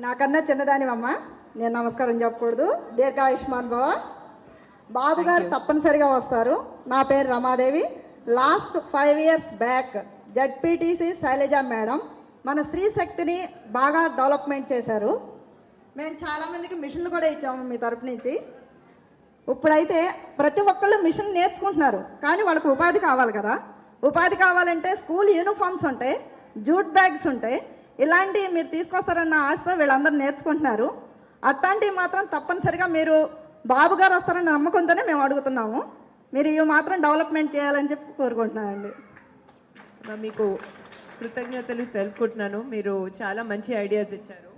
నాకన్నా చిన్నదానివమ్మ. నేను నమస్కారం చెప్పకూడదు. దీర్ఘాయుష్మాన్ భవ. బాబు గారు తప్పనిసరిగా వస్తారు. నా పేరు Ramadevi. Last five years back ZPTC Shailaja madam. మన స్త్రీ శక్తిని బాగా డెవలప్మెంట్ చేశారు. మేము చాలామందికి మిషన్లు కూడా ఇచ్చాము మీ తరపు నుంచి. ఇప్పుడైతే ప్రతి ఒక్కళ్ళు మిషన్ నేర్చుకుంటున్నారు. కానీ వాళ్ళకి ఉపాధి కావాలి కదా. ఉపాధి కావాలంటే స్కూల్ యూనిఫామ్స్ ఉంటాయి. జూట్ బ్యాగ్స్ ఉంటాయి. ఇలాంటివి మీరు తీసుకొస్తారన్న ఆశతో వీళ్ళందరూ నేర్చుకుంటున్నారు. అట్లాంటివి మాత్రం తప్పనిసరిగా మీరు బాబు గారు వస్తారన్న నమ్మకంతోనే మేము అడుగుతున్నాము. మీరు ఇవి మాత్రం డెవలప్మెంట్ చేయాలని చెప్పి కోరుకుంటున్నానండి. మీకు కృతజ్ఞతలు తెలుపుకుంటున్నాను. మీరు చాలా మంచి ఐడియాస్ ఇచ్చారు.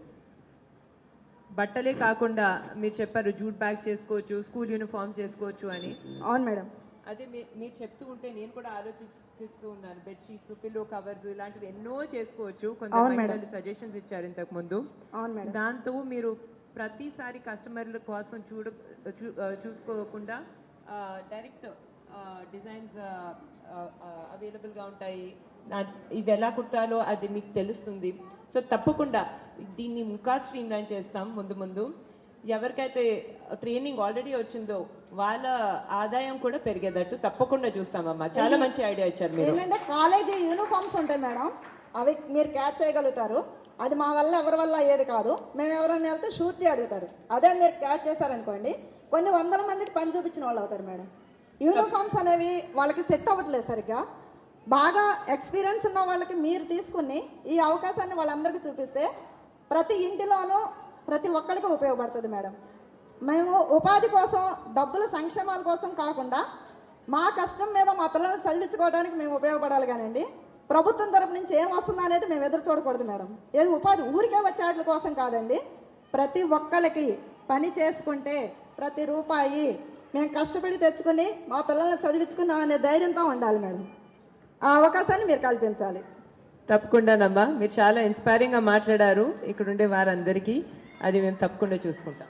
బట్టలే కాకుండా మీరు చెప్పారు జూట్ బ్యాగ్స్ చేసుకోవచ్చు స్కూల్ యూనిఫామ్ చేసుకోవచ్చు అని. అవును మేడం. అదే మీరు చెప్తూ ఉంటే నేను కూడా ఆలోచిస్తూ ఉన్నాను. బెడ్షీట్స్ పిల్లో కవర్స్ ఇలాంటివి ఎన్నో చేసుకోవచ్చు. కొంతమంది సజెషన్స్ ఇచ్చారు ఇంతకు ముందు. దాంతో మీరు ప్రతిసారి కస్టమర్ల కోసం చూడ చూసుకోకుండా డైరెక్ట్ డిజైన్స్ అవైలబుల్గా ఉంటాయి. ఇవి ఎలా కుట్టాలో అది మీకు తెలుస్తుంది. సో తప్పకుండా దీన్ని ఇంకా స్ట్రీమ్ లైన్ చేస్తాం ముందు ముందు. ఎవరికైతే ట్రైనింగ్ ఆల్రెడీ వచ్చిందో వాళ్ళ ఆదాయం కూడా పెరిగేటట్టు తప్పకుండా చూస్తామమ్మా. చాలా మంచి ఐడియా ఇచ్చారు మీరు. ఏంటంటే కాలేజీ యూనిఫామ్స్ ఉంటాయి మేడం. అవి మీరు క్యాచ్ చేయగలుగుతారు. అది మా వల్ల ఎవరి వల్ల అయ్యేది కాదు. మేము ఎవరైనా వెళ్తే షూరిటీ అడుగుతారు. అదే మీరు క్యాచ్ చేశారనుకోండి కొన్ని వందల మందికి పని చూపించిన వాళ్ళు అవుతారు మేడం. యూనిఫామ్స్ అనేవి వాళ్ళకి సెట్ అవ్వట్లేదు సరిగ్గా. బాగా ఎక్స్పీరియన్స్ ఉన్న వాళ్ళకి మీరు తీసుకుని ఈ అవకాశాన్ని వాళ్ళందరికీ చూపిస్తే ప్రతి ఇంటిలోనూ ప్రతి ఒక్కరికి ఉపయోగపడుతుంది మేడం. మేము ఉపాధి కోసం డబ్బుల సంక్షేమాల కోసం కాకుండా మా కష్టం మీద మా పిల్లల్ని చదివించుకోవడానికి మేము ఉపయోగపడాలి కానండి. ప్రభుత్వం తరపు నుంచి ఏం వస్తుందో అనేది మేము ఎదురు చూడకూడదు మేడం. ఏది ఉపాధి ఊరికే వచ్చే వాటి కోసం కాదండి. ప్రతి ఒక్కరికి పని చేసుకుంటే ప్రతి రూపాయి మేము కష్టపడి తెచ్చుకుని మా పిల్లల్ని చదివించుకున్నాం అనే ధైర్యంతో ఉండాలి మేడం. ఆ అవకాశాన్ని మీరు కల్పించాలి. తప్పకుండానమ్మా మీరు చాలా ఇన్స్పైరింగ్గా మాట్లాడారు. ఇక్కడ ఉండే వారందరికీ. అది మేము తప్పకుండా చూసుకుంటాం.